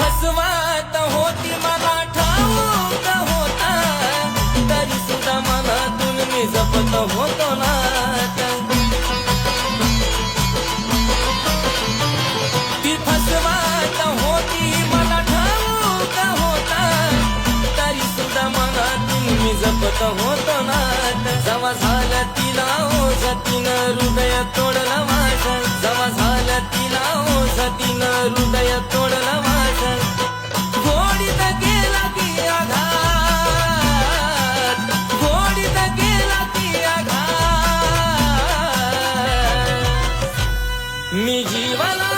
होती मला ठाऊक होता तरी सुद्धा मनातून मी जपत होतो ना. ती फसवात होती मला ठाऊक होता तरी सुद्धा मनातून मी होतो ना. जवा झाला तिला ओझतीनं हृदय तोडला माझा. जवा झाला तिला हो ओझतीनं हृदय तोडला मी जीवाला